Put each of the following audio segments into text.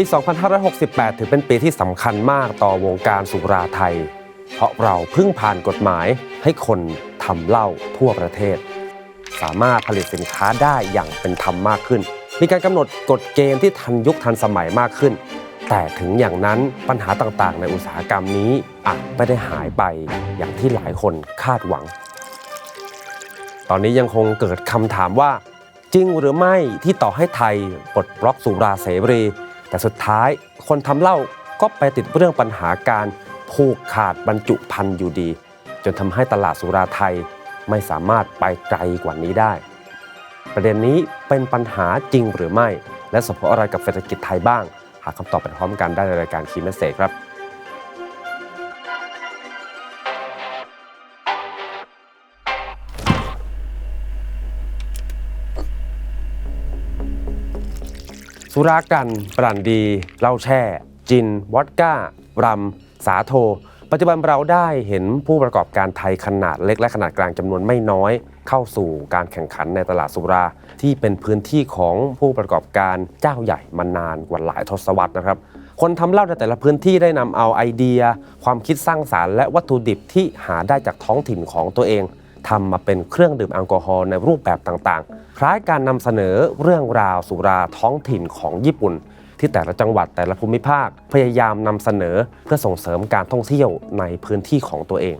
ปี 2568 ถือเป็นปีที่สำคัญมากต่อวงการสุราไทย เพราะเราเพิ่งผ่านกฎหมายให้คนทำเหล้าทั่วประเทศ สามารถผลิตสินค้าได้อย่างเป็นธรรมมากขึ้น มีการกำหนดกฎเกณฑ์ที่ทันยุคทันสมัยมากขึ้น แต่ถึงอย่างนั้นปัญหาต่างๆ ในอุตสาหกรรมนี้อาจไม่ได้หายไปอย่างที่หลายคนคาดหวัง ตอนนี้ยังคงเกิดคำถามว่าจริงหรือไม่ที่ต่อให้ไทยปลดล็อกสุราเสรี แต่สุดท้ายคนทำเหล้าก็ไปติดเรื่องปัญหาการผูกขาดบรรจุพันธุ์อยู่ดี จนทำให้ตลาดสุราไทยไม่สามารถไปไกลกว่านี้ได้ ประเด็นนี้เป็นปัญหาจริงหรือไม่ และสมผลอะไรกับเศรษฐกิจไทยบ้าง หาคำตอบไปพร้อมกันได้ในรายการคีมเมสเซจครับ สุรากันบรันดีเหล้าแช่ จิน วอดก้ารัมสาโท ปัจจุบันเราได้เห็นผู้ประกอบการไทยขนาดเล็กและขนาดกลางจำนวนไม่น้อย เข้าสู่การแข่งขันในตลาดสุรา ที่เป็นพื้นที่ของผู้ประกอบการเจ้าใหญ่มานานกว่าหลายทศวรรษนะครับคนทำเหล้าในแต่ละพื้นที่ได้นำเอาไอเดีย ความคิดสร้างสารรค์และวัตถุดิบที่หาได้จากท้องถิ่นของตัวเอง ทำมาเป็นเครื่องดื่มแอลกอฮอล์ในรูปแบบต่างๆ คล้ายการนำเสนอเรื่องราวสุราท้องถิ่นของญี่ปุ่น ที่แต่ละจังหวัดแต่ละภูมิภาค พยายามนำเสนอเพื่อส่งเสริมการท่องเที่ยวในพื้นที่ของตัวเอง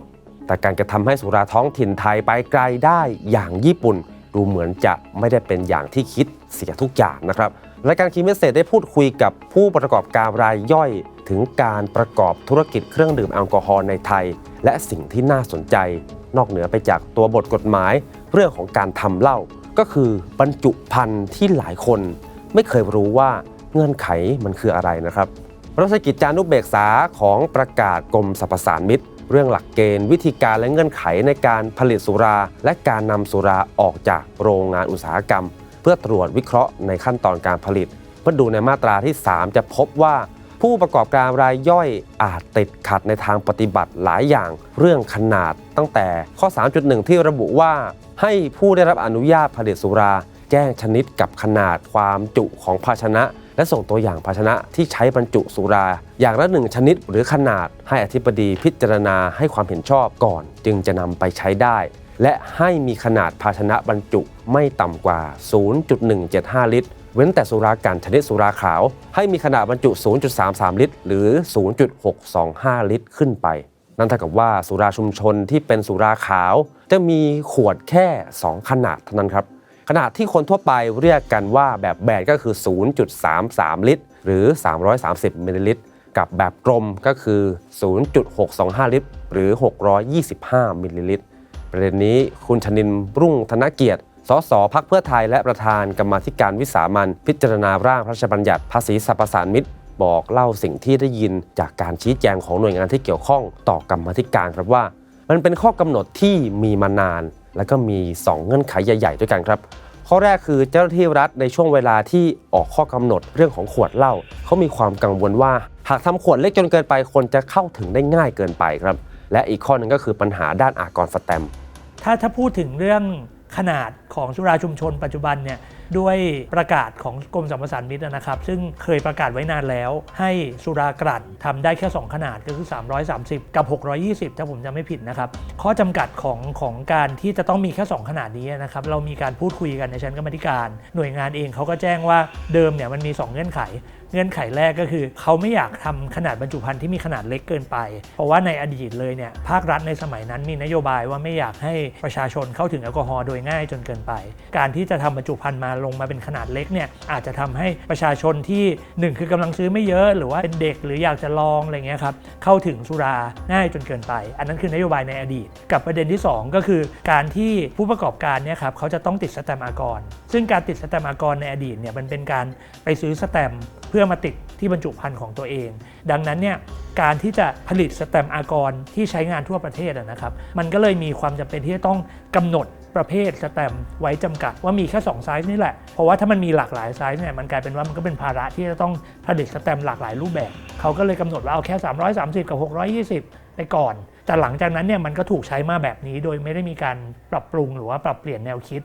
แต่การกระทำให้สุราท้องถิ่นไทยไปไกลได้อย่างญี่ปุ่น ดูเหมือนจะไม่ได้เป็นอย่างที่คิดเสียทุกอย่างนะครับรายการคีเมสเซจได้พูดคุยกับผู้ประกอบการรายย่อย ถึงการประกอบธุรกิจเครื่องดื่มแอลกอฮอล์ในไทย และสิ่งที่น่าสนใจ นอกเหนือไปจากตัวบทกฎหมาย เรื่องของการทำเหล้าก็คือบรรจุภัณฑ์ที่หลายคน ไม่เคยรู้ว่าเงื่อนไขมันคืออะไรนะครับรัฐกิจจานุเบกษาของประกาศกรมสรรพสานมิตร เรื่องหลักเกณฑ์วิธีการและเงื่อนไขในการผลิตสุรา และการนำสุราออกจากโรงงานอุตสาหกรรม เพื่อตรวจวิเคราะห์ในขั้นตอนการผลิตเพื่อดูในมาตราที่ 3 จะพบว่า ผู้ประกอบการรายย่อยอาจติดขัดในทางปฏิบัติหลายอย่างเรื่องขนาดตั้งแต่ข้อ 3.1 ที่ระบุว่า ให้ผู้ได้รับอนุญาตผลิตสุรา แจ้งชนิดกับขนาดความจุของภาชนะ และส่งตัวอย่างภาชนะที่ใช้บรรจุสุรา อย่างละหนึ่งชนิดหรือขนาดให้อธิบดีพิจารณาให้ความเห็นชอบก่อน จึงจะนำไปใช้ได้ และให้มีขนาดภาชนะบรรจุไม่ต่ำกว่า 0.175 ลิตร ว้นแต่สุรากันชนิดสุราขาว ให้มีขนาดบรรจุ 0.33 ลิตร หรือ 0.625 ลิตรขึ้นไป นั่นเท่ากับว่าสุราชุมชนที่เป็นสุราขาว จะมีขวดแค่ 2 ขนาดเท่านั้นครับ ขนาดที่คนทั่วไปเรียกกันว่าแบบแบนก็คือ 0.33 ลิตร หรือ 330มิลลิลิตร กับแบบกลมก็คือ 0.625 ลิตร หรือ 625มิลลิลิตรประเด็นนี้คุณชนินร์รุ่งธนเกียรติ สสพักเพื่อไทยและประธานกรรมธิการวิสามันพิจารณาร่างพระราชบัญญัติภาษีสรรพสานมิตบอกเล่าสิ่งที่ได้ยินจากการชี้แจงของหน่วยงานที่เกี่ยวข้องต่อกรรมธิการครับว่า มันเป็นข้อกำหนดที่มีมานาน แล้วก็มี 2 เงื่อนไขใหญ่ๆด้วยกันครับ ข้อแรกคือเจ้าหน้าที่รัฐในช่วงเวลาที่ออกข้อกำหนดเรื่องของขวดเหล้าเขามีความกังวลว่า หากทำขวดเล็กจนเกินไปคนจะเข้าถึงได้ง่ายเกินไปครับ และอีกข้อหนึ่งก็คือปัญหาด้านอากรสแตมถ้าถ้าพูดถึงเรื่อง ขนาดของสุราชุมชนปัจจุบันเนี่ยด้วยประกาศของกรมสรรพสานมิตรนะครับ ซึ่งเคยประกาศไว้นานแล้ว ให้สุรากลั่นทำได้แค่ 2 ขนาดก็คือ 330 กับ 620 ถ้าผมจำไม่ผิดนะครับ ข้อจำกัดของของการที่จะต้องมีแค่ 2 ขนาดนี้นะครับ เรามีการพูดคุยกันในชั้นกรรมธิการ หน่วยงานเองเขาก็แจ้งว่าเดิมเนี่ยมันมี 2 เงื่อนไข เงื่อนไขแรกก็คือ เขาไม่อยากทำขนาดบรรจุภัณฑ์ที่มีขนาดเล็กเกินไป เพราะว่าในอดีตเลยเนี่ยภาครัฐในสมัยนั้นมีนโยบายว่าไม่อยากให้ประชาชนเข้าถึงแอลกอฮอล์โดยง่ายจนเกินไป การที่จะทำบรรจุภัณฑ์มาลงมาเป็นขนาดเล็กเนี่ยอาจจะทำให้ประชาชนที่หนึ่งคือกำลังซื้อไม่เยอะ หรือว่าเป็นเด็กหรืออยากจะลองอะไรเงี้ยครับเข้าถึงสุราง่ายจนเกินไป อันนั้นคือนโยบายในอดีต กับประเด็นที่ 2 ก็คือการที่ผู้ประกอบการเนี่ยครับเขาจะต้องติดสแตมป์อากร ซึ่งการติดสแตมป์อากรในอดีตเนี่ยมันเป็นการไปซื้อสแตมป์ เพื่อมาติดที่บรรจุภัณฑ์ของตัวเอง ดังนั้นเนี่ยการที่จะผลิตสแตมป์อากรที่ใช้งานทั่วประเทศนะครับ มันก็เลยมีความจำเป็นที่จะต้องกำหนดประเภทสแตมป์ไว้จำกัดว่ามีแค่2ไซส์นี่แหละ เพราะว่าถ้ามันมีหลากหลายไซส์เนี่ยมันกลายเป็นว่ามันก็เป็นภาระที่จะต้องผลิตสแตมป์หลากหลายรูปแบบ เขาก็เลยกำหนดว่าเอาแค่ 330 กับ 620 ไปก่อน แต่หลังจากนั้นเนี่ยมันก็ถูกใช้มาแบบนี้ โดยไม่ได้มีการปรับปรุงหรือว่าปรับเปลี่ยนแนวคิด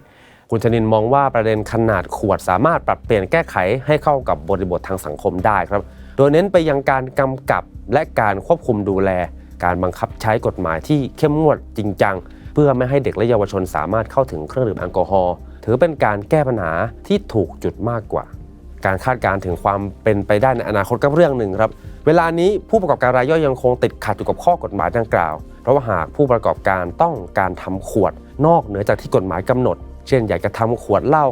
คุณชนินมองว่าประเด็นขนาดขวดสามารถปรับเปลี่ยนแก้ไขให้เข้ากับบริบททางสังคมได้ครับ โดยเน้นไปยังการกำกับและการควบคุมดูแล การบังคับใช้กฎหมายที่เข้มงวดจริงจัง เพื่อไม่ให้เด็กและเยาวชนสามารถเข้าถึงเครื่องดื่มแอลกอฮอล์ถือเป็นการแก้ปัญหาที่ถูกจุดมากกว่า การคาดการณ์ถึงความเป็นไปได้ในอนาคตก็เรื่องหนึ่งครับ เวลานี้ผู้ประกอบการรายย่อยยังคงติดขัดอยู่กับข้อกฎหมายดังกล่าว เพราะว่าหากผู้ประกอบการต้องการทำขวด นอกเหนือจากที่กฎหมายกำหนด เช่น อยากจะทำขวดเหล้า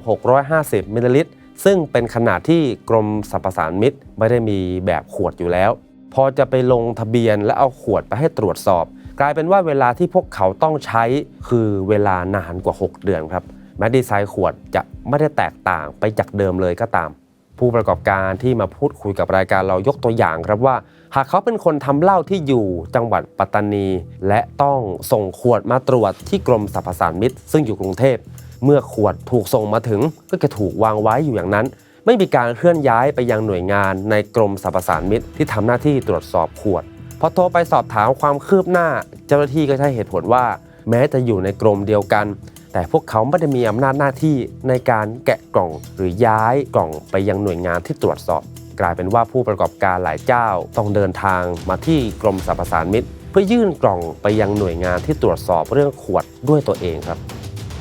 650มิลลิลิตร ซึ่งเป็นขนาดที่กรมสรรพสานมิตไม่ได้มีแบบขวดอยู่แล้ว พอจะไปลงทะเบียนและเอาขวดไปให้ตรวจสอบ กลายเป็นว่าเวลาที่พวกเขาต้องใช้คือเวลานานกว่า 6 เดือนครับแม้ดีไซน์ขวดจะไม่ได้แตกต่างไปจากเดิมเลยก็ตาม ผู้ประกอบการที่มาพูดคุยกับรายการเรายกตัวอย่างครับว่า หากเขาเป็นคนทำเหล้าที่อยู่จังหวัดปัตตานี และต้องส่งขวดมาตรวจที่กรมสรรพสานมิตซึ่งอยู่กรุงเทพ เมื่อขวดถูกส่งมาถึงก็จะถูกวางไว้อยู่อย่างนั้น ไม่มีการเคลื่อนย้ายไปยังหน่วยงานในกรมสรรพสานมิตรที่ทำหน้าที่ตรวจสอบขวดพอโทรไปสอบถามความคืบหน้า เจ้าหน้าที่ก็ใช้เหตุผลว่า แม้จะอยู่ในกรมเดียวกัน แต่พวกเขาไม่ได้มีอำนาจหน้าที่ในการแกะกล่องหรือย้ายกล่องไปยังหน่วยงานที่ตรวจสอบ กลายเป็นว่าผู้ประกอบการหลายเจ้า ต้องเดินทางมาที่กรมสรรพสานมิตร เพื่อยื่นกล่องไปยังหน่วยงานที่ตรวจสอบเรื่องขวดด้วยตัวเองครับ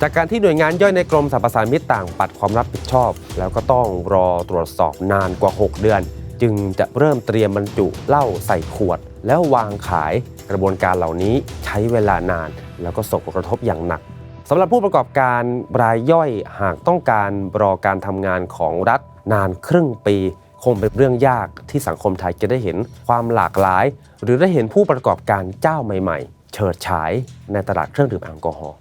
จากการที่หน่วยงานย่อยในกรมสรรพสามิตต่างปัดความรับผิดชอบ แล้วก็ต้องรอตรวจสอบนานกว่า 6 เดือน จึงจะเริ่มเตรียมบรรจุเหล้าใส่ขวด แล้ววางขายกระบวนการเหล่านี้ใช้เวลานาน แล้วก็ส่งผลกระทบอย่างหนักสำหรับผู้ประกอบการรายย่อยหากต้องการรอการทำงานของรัฐนานครึ่งปี คงเป็นเรื่องยากที่สังคมไทยจะได้เห็นความหลากหลาย หรือได้เห็นผู้ประกอบการเจ้าใหม่ ๆ เฉิดฉายในตลาดเครื่องดื่มแอลกอฮอล์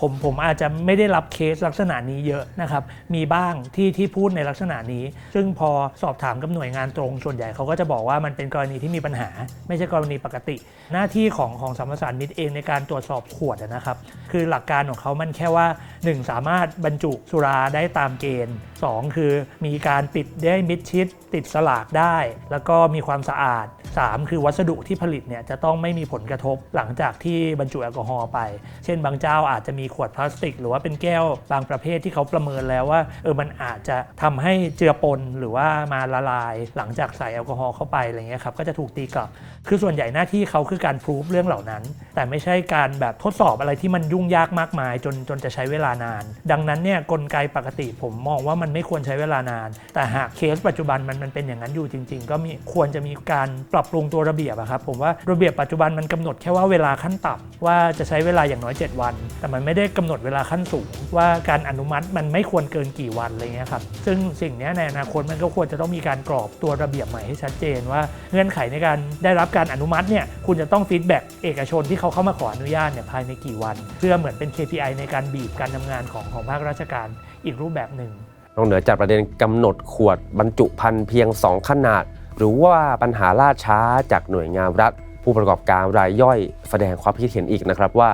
ผมผมอาจจะไม่ได้รับเคสลักษณะนี้เยอะนะครับ มีบ้างที่ที่พูดในลักษณะนี้ ซึ่งพอสอบถามกับหน่วยงานตรงส่วนใหญ่เขาก็จะบอกว่ามันเป็นกรณีที่มีปัญหา ไม่ใช่กรณีปกติ หน้าที่ของของสัมปสานมิตเองในการตรวจสอบขวดนะครับ คือหลักการของเขามันแค่ว่า 1 สามารถบรรจุสุราได้ตามเกณฑ์2 คือมีการปิดได้มิดชิด ติดสลากได้ แล้วก็มีความสะอาด 3 คือวัสดุที่ผลิตเนี่ยจะต้องไม่มีผลกระทบหลังจากที่บรรจุแอลกอฮอล์ไป เช่นบางเจ้าอาจจะมีขวดพลาสติก หรือว่าเป็นแก้วบางประเภทที่เขาประเมินแล้วว่าเออมันอาจจะทำให้เจือปนหรือว่ามาละลาย หลังจากใส่แอลกอฮอล์เข้าไปอะไรเงี้ยครับก็จะถูกตีกลับ คือส่วนใหญ่หน้าที่เขาคือการพรูฟเรื่องเหล่านั้น แต่ไม่ใช่การแบบทดสอบอะไรที่มันยุ่งยากมากมาย จนจนจะใช้เวลานาน ดังนั้นเนี่ยกลไกปกติผมมองว่ามันไม่ควรใช้เวลานาน แต่หากเคสปัจจุบันมันมันเป็นอย่างนั้นอยู่จริง ๆ ก็มีควรจะมีการปรับปรุงตัวระเบียบครับผมว่าระเบียบปัจจุบันมันกำหนดแค่ว่าเวลาขั้นต่ำว่าจะใช้เวลาอย่างน้อย 7 วัน แต่มันไม่ได้กำหนดเวลาขั้นสูง ว่าการอนุมัติมันไม่ควรเกินกี่วันอะไรเงี้ยครับซึ่งสิ่งนี้ในอนาคตมันก็ควรจะต้องมีการกรอบตัวระเบียบใหม่ให้ชัดเจนว่าเงื่อนไขในการได้รับการอนุมัติเนี่ยคุณจะต้องฟีดแบ็กเอกชนที่เขาเข้ามาขออนุญาตเนี่ยภายในกี่วัน เพื่อเหมือนเป็น KPI ในการบีบการทำงานของของภาคราชการอีกรูปแบบหนึ่ง นอกเหนือจากประเด็นกำหนดขวดบรรจุภัณฑ์เพียง 2 ขนาด หรือว่าปัญหาล่าช้าจากหน่วยงานรัฐ ผู้ประกอบการรายย่อย แสดงความคิดเห็นอีกนะครับว่า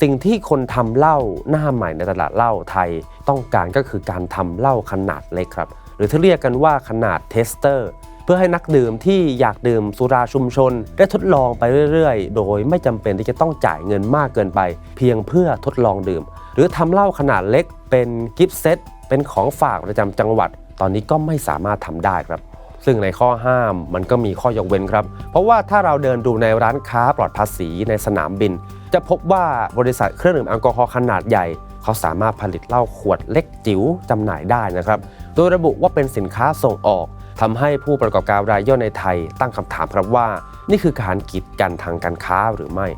สิ่งที่คนทำเหล้าหน้าใหม่ในตลาดเหล้าไทย ต้องการก็คือการทำเหล้าขนาดเล็กครับ หรือที่เรียกกันว่าขนาดเทสเตอร์เพื่อให้นักดื่มที่อยากดื่มสุราชุมชน ได้ทดลองไปเรื่อยๆ โดยไม่จำเป็นที่จะต้องจ่ายเงินมากเกินไป เพียงเพื่อทดลองดื่ม หรือทำเหล้าขนาดเล็กเป็นกิฟต์เซต เป็นของฝากประจำจังหวัด ตอนนี้ก็ไม่สามารถทำได้ครับ ซึ่งในข้อห้ามมันก็มีข้อยกเว้นครับ เพราะว่าถ้าเราเดินดูในร้านค้าปลอดภาษีในสนามบิน จะพบว่าบริษัทเครื่องดื่มแอลกอฮอล์ขนาดใหญ่ เขาสามารถผลิตเหล้าขวดเล็กจิ๋วจำหน่ายได้นะครับ โดยระบุว่าเป็นสินค้าส่งออกทำให้ผู้ประกอบการรายย่อยในไทยตั้งคำถามครับว่า นี่คือการกีดกันทางการค้าหรือไม่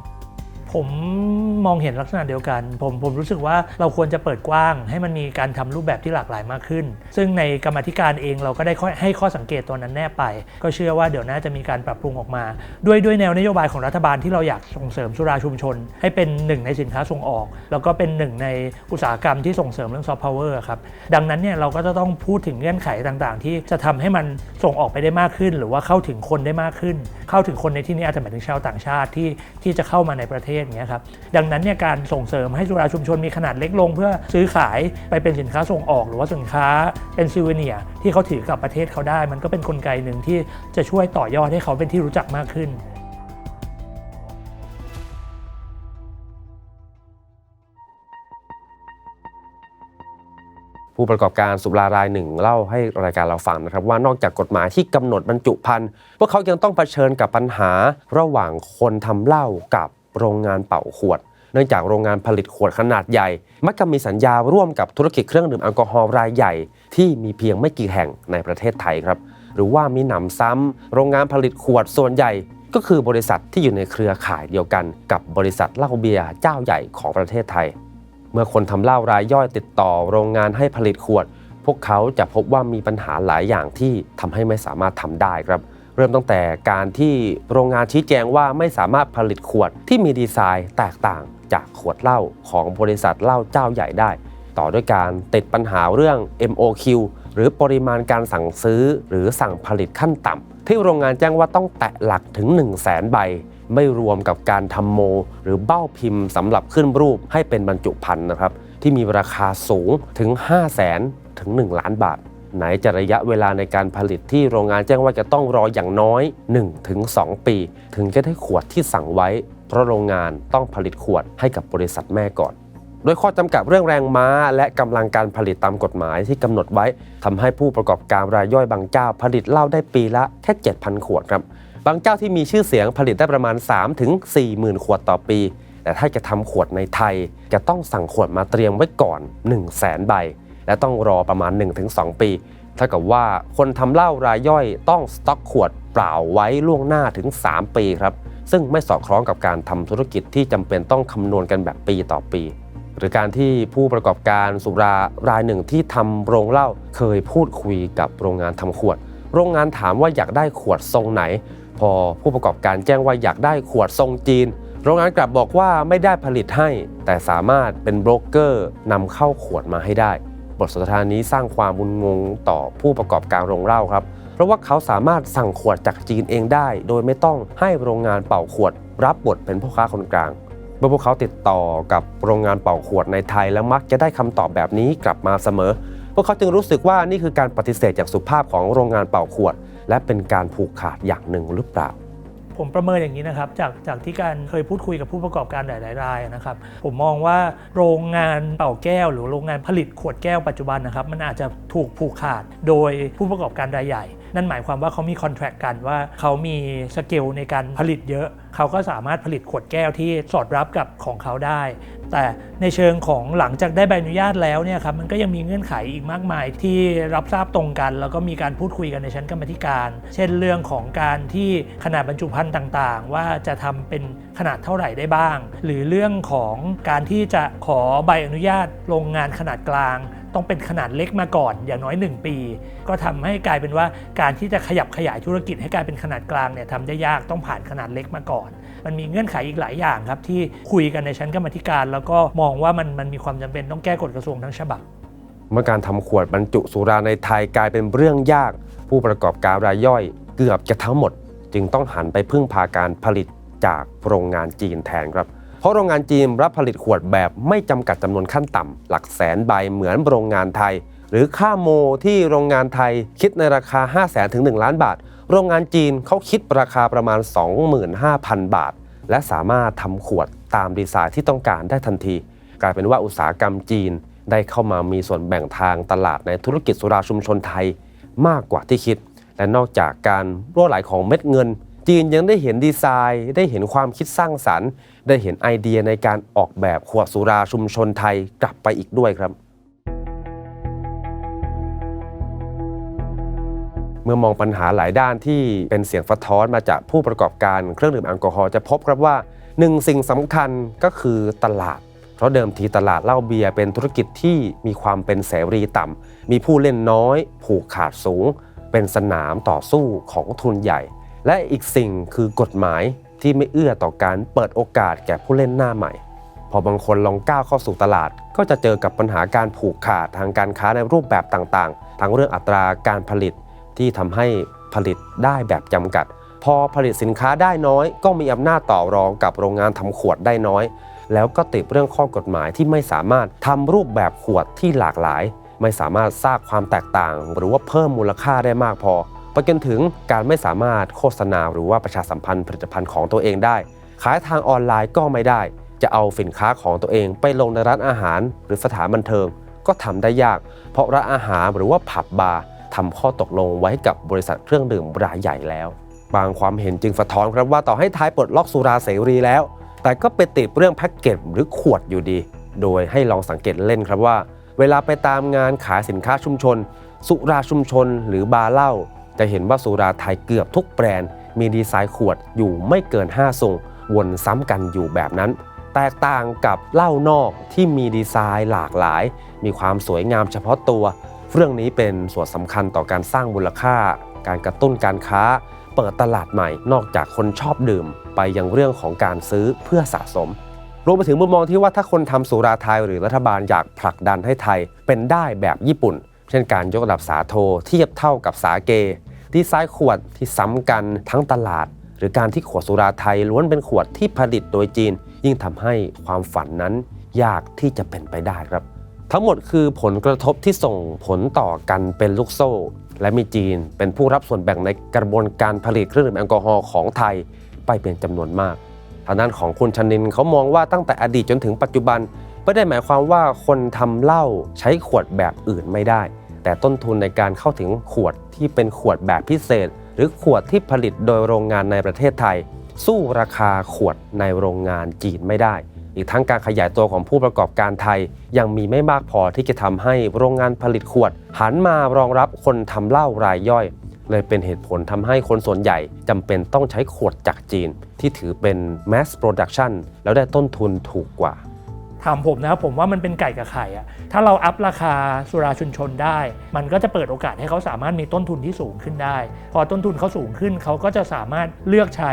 ผมมองเห็นลักษณะเดียวกัน ผมผมรู้สึกว่าเราควรจะเปิดกว้าง ให้มันมีการทำรูปแบบที่หลากหลายมากขึ้น ซึ่งในกรรมธิการเองเราก็ได้ให้ข้อสังเกตตัวนั้นแน่ไป ก็เชื่อว่าเดี๋ยวน่าจะมีการปรับปรุงออกมา ด้วยด้วยแนวนโยบายของรัฐบาลที่เราอยากส่งเสริมสุราชุมชน ให้เป็นหนึ่งในสินค้าส่งออก แล้วก็เป็นหนึ่งในอุตสาหกรรมที่ส่งเสริมเรื่องซอฟต์พาวเวอร์ครับดังนั้นเนี่ยเราก็จะต้องพูดถึงเงื่อนไขต่างๆ ที่จะทำให้มันส่งออกไปได้มากขึ้น หรือว่าเข้าถึงคนได้มากขึ้น เข้าถึงคนในที่นี้อาจจะหมายถึงชาวต่างชาติที่ที่จะเข้ามาในประเทศอย่างเงี้ยครับดังนั้นเนี่ยการส่งเสริมให้สุราชุมชนมีขนาดเล็กลง เพื่อซื้อขายไปเป็นสินค้าส่งออก หรือว่าสินค้าเป็นซิวเนียที่เขาถือกลับประเทศเขาได้ มันก็เป็นนกลไกหนึ่งที่จะช่วยต่อยอดให้เขาเป็นที่รู้จักมากขึ้นผู้ประกอบการสุรารายหนึ่งเล่าให้รายการเราฟังนะครับ ว่านอกจากกฎหมายที่กำหนดบรรจุภัณฑ์พวกเขายังต้องเผชิญกับปัญหาระหว่างคนทำเหล้ากับ โรงงานเป่าขวด เนื่องจากโรงงานผลิตขวดขนาดใหญ่ มักจะมีสัญญาร่วมกับธุรกิจเครื่องดื่มแอลกอฮอล์รายใหญ่ ที่มีเพียงไม่กี่แห่งในประเทศไทยครับ หรือว่ามีหนำซ้ำ โรงงานผลิตขวดส่วนใหญ่ ก็คือบริษัทที่อยู่ในเครือข่ายเดียวกันกับบริษัทเหล้าเบียร์เจ้าใหญ่ของประเทศไทย เมื่อคนทำเหล้ารายย่อยติดต่อ โรงงานให้ผลิตขวด พวกเขาจะพบว่ามีปัญหาหลายอย่างที่ทำให้ไม่สามารถทำได้ครับ เริ่มตั้งแต่การที่โรงงานชี้แจงว่าไม่สามารถผลิตขวดที่มีดีไซน์แตกต่างจากขวดเหล้าของบริษัทเหล้าเจ้าใหญ่ได้ ต่อด้วยการติดปัญหาเรื่อง MOQ หรือปริมาณการสั่งซื้อหรือสั่งผลิตขั้นต่ำที่โรงงานแจ้งว่าต้องแตะหลักถึง 1 0 0 0 0แสนใบ ไม่รวมกับการทำโม หรือเบ้าพิมพ์สำหรับขึ้นรูปให้เป็นบรรจุภัณฑ์นะครับ ที่มีราคาสูงถึง 5 0 0แสนถึง 1 ล้านบาท ไหนจะระยะเวลาในการผลิตที่โรงงานแจ้งว่าจะต้องรออย่างน้อย 1-2 ปี ถึงจะได้ขวดที่สั่งไว้ เพราะโรงงานต้องผลิตขวดให้กับบริษัทแม่ก่อนโดยข้อจำกัดเรื่องแรงม้า และกำลังการผลิตตามกฎหมายที่กำหนดไว้ทำให้ผู้ประกอบการรายย่อยบางเจ้า ผลิตเหล้าได้ปีละแค่ 7,000 ขวดครับ บางเจ้าที่มีชื่อเสียงผลิตได้ประมาณ 3 ถึง4หมื่นขวดต่อปี แต่ถ้าจะทำขวดในไทย จะต้องสั่งขวดมาเตรียมไว้ก่อน 1 0 0 0 0แสนใบ และต้องรอประมาณ 1-2 ปีเท่ากับว่าคนทำเหล้ารายย่อยต้องสต็อกขวดเปล่าไว้ล่วงหน้าถึง 3 ปีครับ ซึ่งไม่สอดคล้องกับการทำธุรกิจที่จำเป็นต้องคำนวณกันแบบปีต่อปี หรือการที่ผู้ประกอบการสุรารายหนึ่งที่ทำโรงเหล้าเคยพูดคุยกับโรงงานทำขวด โรงงานถามว่าอยากได้ขวดทรงไหน พอผู้ประกอบการแจ้งว่าอยากได้ขวดทรงจีน โรงงานกลับบอกว่าไม่ได้ผลิตให้ แต่สามารถเป็นโบรกเกอร์นำเข้าขวดมาให้ได้ บทสนทนานี้สร้างความมุนงงต่อผู้ประกอบการโรงเหล้าครับ เพราะว่าเขาสามารถสั่งขวดจากจีนเองได้ โดยไม่ต้องให้โรงงานเป่าขวด รับบทเป็นพ่อค้าคนกลางเมื่อพวกเขาติดต่อกับโรงงานเป่าขวดในไทยแล้วมักจะได้คำตอบแบบนี้กลับมาเสมอ พวกเขาจึงรู้สึกว่านี่คือการปฏิเสธจากสุภาพของโรงงานเป่าขวด และเป็นการผูกขาดอย่างหนึ่งหรือเปล่า ผมประเมินอย่างนี้นะครับ จากจากที่การเคยพูดคุยกับผู้ประกอบการหลายรายนะครับ ผมมองว่าโรงงานเป่าแก้ว หรือโรงงานผลิตขวดแก้วปัจจุบันนะครับ มันอาจจะถูกผูกขาดโดยผู้ประกอบการรายใหญ่ นั่นหมายความว่าเขามีคอนแทรคกันว่าเขามีสเกลในการผลิตเยอะ เขาก็สามารถผลิตขวดแก้วที่สอดรับกับของเขาได้ แต่ในเชิงของหลังจากได้ใบอนุญาตแล้วเนี่ยครับมันก็ยังมีเงื่อนไขอีกมากมายที่รับทราบตรงกัน แล้วก็มีการพูดคุยกันในชั้นกรรมธิการ เช่นเรื่องของการที่ขนาดบรรจุภัณฑ์ต่างๆ ว่าจะทำเป็นขนาดเท่าไหร่ได้บ้าง หรือเรื่องของการที่จะขอใบอนุญาตโรงงานขนาดกลาง ต้องเป็นขนาดเล็กมาก่อนอย่างน้อย 1 ปี ก็ทำให้กลายเป็นว่าการที่จะขยับขยายธุรกิจให้กลายเป็นขนาดกลางเนี่ยทำได้ยากต้องผ่านขนาดเล็กมาก่อน มันมีเงื่อนไขอีกหลายอย่างครับที่คุยกันในชั้นกรรมธิการ แล้วก็มองว่ามันมันมีความจำเป็นต้องแก้กฎกระทรวงทั้งฉบับเมื่อการทำขวดบรรจุสุราในไทยกลายเป็นเรื่องยาก ผู้ประกอบการรายย่อยเกือบจะทั้งหมด จึงต้องหันไปพึ่งพาการผลิตจากโรงงานจีนแทนครับ ราะโรงงานจีนรับผลิตขวดแบบไม่จำกัดจำนวนขั้นต่ำหลักแสนใบเหมือนโรงงานไทย หรือค่าโมที่โรงงานไทยคิดในราคา 5 0 0แสนถึง 1 ล้านบาท โรงงานจีนเขาคิดราคาประมาณ 25,000 บาท และสามารถทำขวดตามดีไซน์ที่ต้องการได้ทันที กลายเป็นว่าอุตสาหกรรมจีนได้เข้ามามีส่วนแบ่งทางตลาดในธุรกิจสุราชุมชนไทยมากกว่าที่คิด และนอกจากการรั่วไหลของเม็ดเงิน จีนยังได้เห็นดีไซน์ ได้เห็นความคิดสร้างสรรค์ ได้เห็นไอเดียในการออกแบบขวดสุราชุมชนไทยกลับไปอีกด้วยครับ เมื่อมองปัญหาหลายด้านที่เป็นเสียงสะท้อนมาจากผู้ประกอบการเครื่องดื่มแอลกอฮอล์จะพบครับว่าหนึ่งสิ่งสำคัญก็คือตลาด เพราะเดิมทีตลาดเหล้าเบียร์เป็นธุรกิจที่มีความเป็นเสรีต่ำมีผู้เล่นน้อย ผูกขาดสูง เป็นสนามต่อสู้ของทุนใหญ่ และอีกสิ่งคือกฎหมาย ที่ไม่เอื้อต่อการเปิดโอกาสแก่ผู้เล่นหน้าใหม่ พอบางคนลองก้าวเข้าสู่ตลาด ก็จะเจอกับปัญหาการผูกขาดทางการค้าในรูปแบบต่างๆ ทั้งเรื่องอัตราการผลิตที่ทำให้ผลิตได้แบบจำกัด พอผลิตสินค้าได้น้อย ก็มีอำนาจต่อรองกับโรงงานทำขวดได้น้อย แล้วก็ติดเรื่องข้อกฎหมายที่ไม่สามารถทำรูปแบบขวดที่หลากหลาย ไม่สามารถสร้างความแตกต่าง หรือว่าเพิ่มมูลค่าได้มากพอ ไปจนถึงการไม่สามารถโฆษณาหรือว่าประชาสัมพันธ์ผลิตภัณฑ์ของตัวเองได้ ขายทางออนไลน์ก็ไม่ได้ จะเอาสินค้าของตัวเองไปลงในร้านอาหาร หรือสถานบันเทิงก็ทำได้ยาก เพราะร้านอาหารหรือว่าผับบาร์ทำข้อตกลงไว้กับบริษัทเครื่องดื่มรายใหญ่แล้ว บางความเห็นจึงสะท้อนครับว่าต่อให้ไทยปลดล็อกสุราเสรีแล้ว แต่ก็ไปติดเรื่องแพ็กเกจหรือขวดอยู่ดี โดยให้ลองสังเกตเล่นครับว่า เวลาไปตามงานขายสินค้าชุมชน สุราชุมชน หรือบาร์เหล้า จะเห็นว่าสุราไทยเกือบทุกแบรนด์ มีดีไซน์ขวดอยู่ไม่เกิน 5 ทรง วนซ้ำกันอยู่แบบนั้น แตกต่างกับเหล้านอกที่มีดีไซน์หลากหลาย มีความสวยงามเฉพาะตัว เรื่องนี้เป็นส่วนสำคัญต่อการสร้างมูลค่า การกระตุ้นการค้า เปิดตลาดใหม่นอกจากคนชอบดื่ม ไปยังเรื่องของการซื้อเพื่อสะสมรวมไปถึงมุมมองที่ว่าถ้าคนทำสุราไทยหรือรัฐบาลอยากผลักดันให้ไทยเป็นได้แบบญี่ปุ่น เช่นการยกระดับสาโทเทียบเท่ากับสาเกดีไซน์ขวดที่ซ้ำกันทั้งตลาด หรือการที่ขวดสุราไทยล้วนเป็นขวดที่ผลิตโดยจีน ยิ่งทำให้ความฝันนั้นยากที่จะเป็นไปได้ครับ ทั้งหมดคือผลกระทบที่ส่งผลต่อกันเป็นลูกโซ่ และมีจีนเป็นผู้รับส่วนแบ่งในกระบวนการผลิตเครื่องดื่มแอลกอฮอล์ของไทยไปเป็นจำนวนมากทางด้านของคุณชนินเขามองว่าตั้งแต่อดีตจนถึงปัจจุบัน ไม่ได้หมายความว่าคนทำเหล้าใช้ขวดแบบอื่นไม่ได้ แต่ต้นทุนในการเข้าถึงขวดที่เป็นขวดแบบพิเศษ หรือขวดที่ผลิตโดยโรงงานในประเทศไทย สู้ราคาขวดในโรงงานจีนไม่ได้ อีกทั้งการขยายตัวของผู้ประกอบการไทย ยังมีไม่มากพอที่จะทำให้โรงงานผลิตขวด หันมารองรับคนทำเหล้ารายย่อยเลยเป็นเหตุผลทำให้คนส่วนใหญ่จำเป็นต้องใช้ขวดจากจีน ที่ถือเป็น mass production แล้วได้ต้นทุนถูกกว่า ถามผมนะครับผมว่ามันเป็นไก่กับไข่อะถ้าเราอัพราคาสุราชุมชนได้ มันก็จะเปิดโอกาสให้เขาสามารถมีต้นทุนที่สูงขึ้นได้ พอต้นทุนเขาสูงขึ้นเขาก็จะสามารถเลือกใช้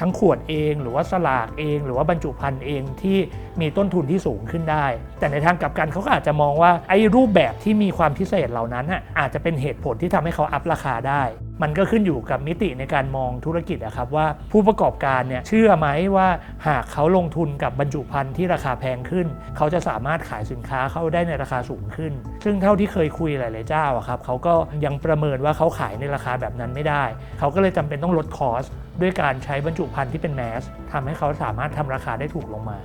ทั้งขวดเองหรือว่าสลากเอง หรือว่าบรรจุภัณฑ์เองที่มีต้นทุนที่สูงขึ้นได้ แต่ในทางกลับกันเขาก็อาจจะมองว่าไอ้รูปแบบที่มีความพิเศษเหล่านั้นน่ะอาจจะเป็นเหตุผลที่ทำให้เขาอัพราคาได้ มันก็ขึ้นอยู่กับมิติในการมองธุรกิจนะครับว่าผู้ประกอบการเนี่ยเชื่อไหมว่าหากเขาลงทุนกับบรรจุภัณฑ์ที่ราคาแพงขึ้น เขาจะสามารถขายสินค้าเขาได้ในราคาสูงขึ้น ซึ่งเท่าที่เคยคุยหลาย ๆ เจ้าครับเขาก็ยังประเมินว่าเขาขายในราคาแบบนั้นไม่ได้ เขาก็เลยจำเป็นต้องลดคอส ด้วยการใช้บรรจุภัณฑ์ที่เป็นแมสทำให้เขาสามารถทำราคาได้ถูกลงมา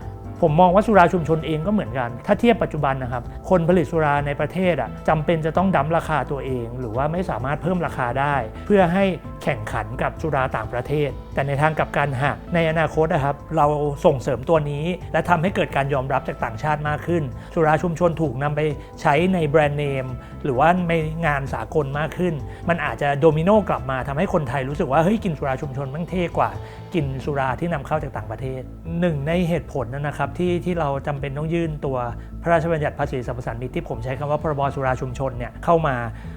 ผมมองว่าสุราชุมชนเองก็เหมือนกัน ถ้าเทียบปัจจุบันนะครับ คนผลิตสุราในประเทศอะจำเป็นจะต้องดั้มราคาตัวเอง หรือว่าไม่สามารถเพิ่มราคาได้ เพื่อให้แข่งขันกับสุราต่างประเทศ แต่ในทางกลับกันหากในอนาคตนะครับ เราส่งเสริมตัวนี้ และทำให้เกิดการยอมรับจากต่างชาติมากขึ้น สุราชุมชนถูกนำไปใช้ในแบรนด์เนมหรือว่าในงานสากลมากขึ้น มันอาจจะโดมิโนกลับมาทำให้คนไทยรู้สึกว่าเฮ้ยกินสุราชุมชนมันเท่กว่า กินสุราที่นำเข้าจากต่างประเทศหนึ่งในเหตุผลนะครับที่ที่เราจำเป็นต้องยื่นตัวพระราชบัญญัติภาษีสรรพสานมิตที่ผมใช้คำว่าพรบสุราชุมชนเนี่ยเข้ามา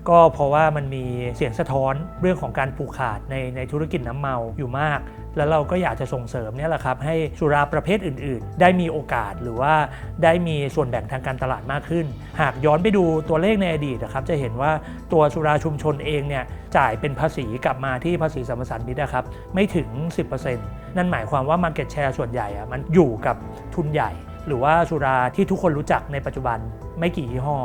ก็เพราะว่ามันมีเสียงสะท้อนเรื่องของการผูกขาดในในธุรกิจน้ำเมาอยู่มาก แล้วเราก็อยากจะส่งเสริมเนี่ยแหละครับให้สุราประเภทอื่น ๆ ได้มีโอกาสหรือว่าได้มีส่วนแบ่งทางการตลาดมากขึ้น หากย้อนไปดูตัวเลขในอดีตนะครับจะเห็นว่าตัวสุราชุมชนเองเนี่ยจ่ายเป็นภาษีกลับมาที่ภาษีสรรพสานมิตนะครับไม่ถึง 10%นั่นหมายความว่า Market Share ส่วนใหญ่อะมันอยู่กับทุนใหญ่ หรือว่าสุราที่ทุกคนรู้จักในปัจจุบันไม่กี่ยี่ห้อ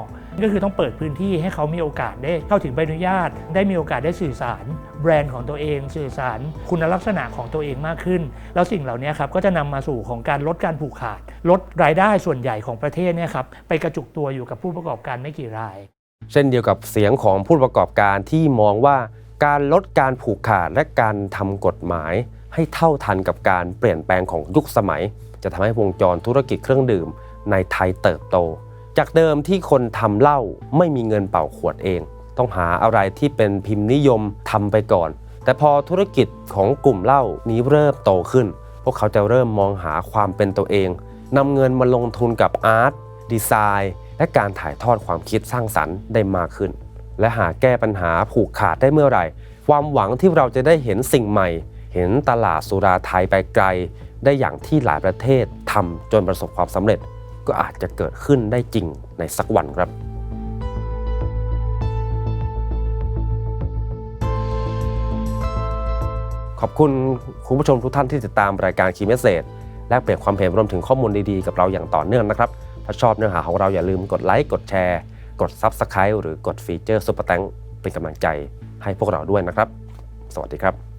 ก็คือต้องเปิดพื้นที่ให้เขามีโอกาสได้เข้าถึงใบอนุญาต ได้มีโอกาสได้สื่อสาร แบรนด์ของตัวเอง สื่อสาร คุณลักษณะของตัวเองมากขึ้น แล้วสิ่งเหล่านี้ครับก็จะนำมาสู่ของการลดการผูกขาด ลดรายได้ส่วนใหญ่ของประเทศเนี่ยครับไปกระจุกตัวอยู่กับผู้ประกอบการไม่กี่ราย เช่นเดียวกับเสียงของผู้ประกอบการที่มองว่าการลดการผูกขาดและการทำกฎหมาย ให้เท่าทันกับการเปลี่ยนแปลงของยุคสมัย จะทำให้วงจรธุรกิจเครื่องดื่มในไทยเติบโต จากเดิมที่คนทำเหล้าไม่มีเงินเป่าขวดเอง ต้องหาอะไรที่เป็นพิมพ์นิยมทำไปก่อน แต่พอธุรกิจของกลุ่มเหล้านี้เริ่มโตขึ้น พวกเขาจะเริ่มมองหาความเป็นตัวเองนำเงินมาลงทุนกับอาร์ตดีไซน์และการถ่ายทอดความคิดสร้างสรรค์ได้มากขึ้น และหาแก้ปัญหาผูกขาดได้เมื่อไหร่ ความหวังที่เราจะได้เห็นสิ่งใหม่ เห็นตลาดสุราไทยไปไกล ได้อย่างที่หลายประเทศทำจนประสบความสำเร็จ ก็อาจจะเกิดขึ้นได้จริงในสักวันครับขอบคุณคุณผู้ชมทุกท่านที่ติดตามรายการคีเมสเซจและเปลี่ยนความเห็นรวมถึงข้อมูลดีๆ กับเราอย่างต่อเนื่องนะครับ ถ้าชอบเนื้อหาของเราอย่าลืมกดไลค์กดแชร์ กด Subscribe หรือกดฟีเจอร์ซุปเปอร์แตงเป็นกำลังใจให้พวกเราด้วยนะครับ สวัสดีครับ